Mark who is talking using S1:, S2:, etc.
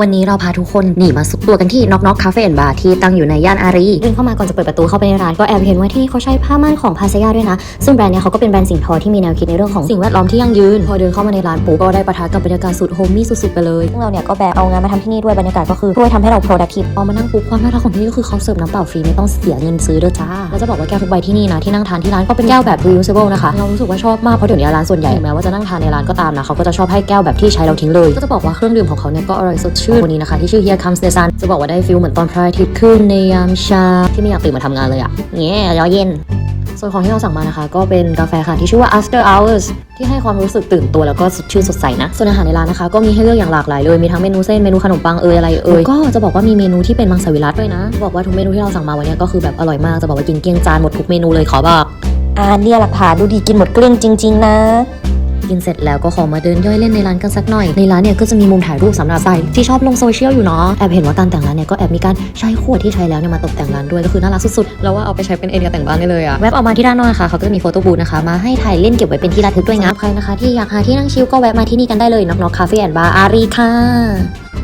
S1: วันนี้เราพาทุกคนหนีมาซุกตัวกันที่น็อกน็อกคาเฟ่แอนบาร์ที่ตั้งอยู่ในย่านอารีเดินเข้ามาก่อนจะเปิดประตูเข้าไปในร้าน ก็แอบเห็นว่าที่นี่เขาใช้ผ้าม่านของพาซายาด้วยนะ ซึ่งแบรนด์เนี้ยเขาก็เป็นแบรนด์สิ่งทอที่มีแนวคิดในเรื่องของสิ่งแวดล้อมที่ยั่งยืน พอเดินเข้ามาในร้านปุ๊บก็ได้ประทะกับบรรยากาศสุดโฮมมี่สุดๆไปเลยซึ่งเราเนี่ยก็แบบเอางานมาทำที่นี่ด้วยบรรยากาศก็คือช่วยทำให้เรา productive พอมานั่งปุ๊บความน่ารักของที่นี่ก็คือเขาเสิร์ฟน้ำเปล่าฟรีไม่ต้องเสียเงินซื้อเด้อจ้าแล้วจะบอกว่าแก้วทุกใบที่นี่นะที่นั่งทานที่ร้านก็เป็นแก้วแบบ reusable นะคะเรารู้สึกว่าชอบมากเพราะเดี๋ยวนี้ร้านส่วนใหญ่ถึงแม้ว่าจะนั่งทานในร้านก็ตามนะเขาก็จะชอบให้แก้วแบบที่ใช้เราทิ้งเลยก็จะบอกว่าเครื่องดื่มของเขาเนี่ยก็อร่อยสดชื่นวันนี้นะคะ ที่ชื่อ Here Comes the Sun จะบอกว่าได้ฟิลเหมือนตอนพระอาทิตย์ขึ้นในยามเช้าที่ไม่อยากตื่นมาทำงานเลยอะเงี้ยรอเย็น ส่วนของที่เราสั่งมานะคะ ก็เป็นกาแฟค่ะที่ชื่อว่า After Hours ที่ให้ความรู้สึกตื่นตัวแล้วก็สดชื่นสดใสนะ ส่วนอาหารในร้านนะคะ ก็มีให้เลือกอย่างหลากหลายเลย มีทั้งเมนูเส้น เมนูขนมปังเอยอะไรเอยก็จะบอกว่ามีเมนูที่เป็นมังสวิรัตด้วยนะ บอกว่าทุกเมนูที่เราสั่งมาวันนี้ก็คือแบบอร่อยมากจะบอกว่ากินเกลี้ยงจานหมดทุกเมนูเลยขอบอก
S2: อ่าเนี่ยหลักฐานดูดีกินหมดเกลี้ยงจริง ๆ นะ
S1: กินเสร็จแล้วก็ขอมาเดินย่อยเล่นในร้านกันสักหน่อย ในร้านเนี่ยก็จะมีมุมถ่ายรูปสำหรับใส่ที่ชอบลงโซเชียลอยู่เนาะ แอบเห็นว่าการแต่งร้านเนี่ยก็แอบมีการใช้ขวดที่ใช้แล้วเนี่ยมาตกแต่งร้านด้วยก็คือน่ารักสุดๆ แล้วว่าเอาไปใช้เป็นเอเดียแต่งบ้านได้เลยอะแวบออกมาที่ด้านนอกนะคะเขาก็จะมีโฟโต้บูธนะคะมาให้ถ่ายเล่นเก็บไว้เป็นที่ระลึกด้วยนะใครนะคะที่อยากหาที่นั่งชิลก็แวะมาที่นี่กันได้เลยนอกน็อกคาเฟ่แอนด์บาร์อารีค่ะ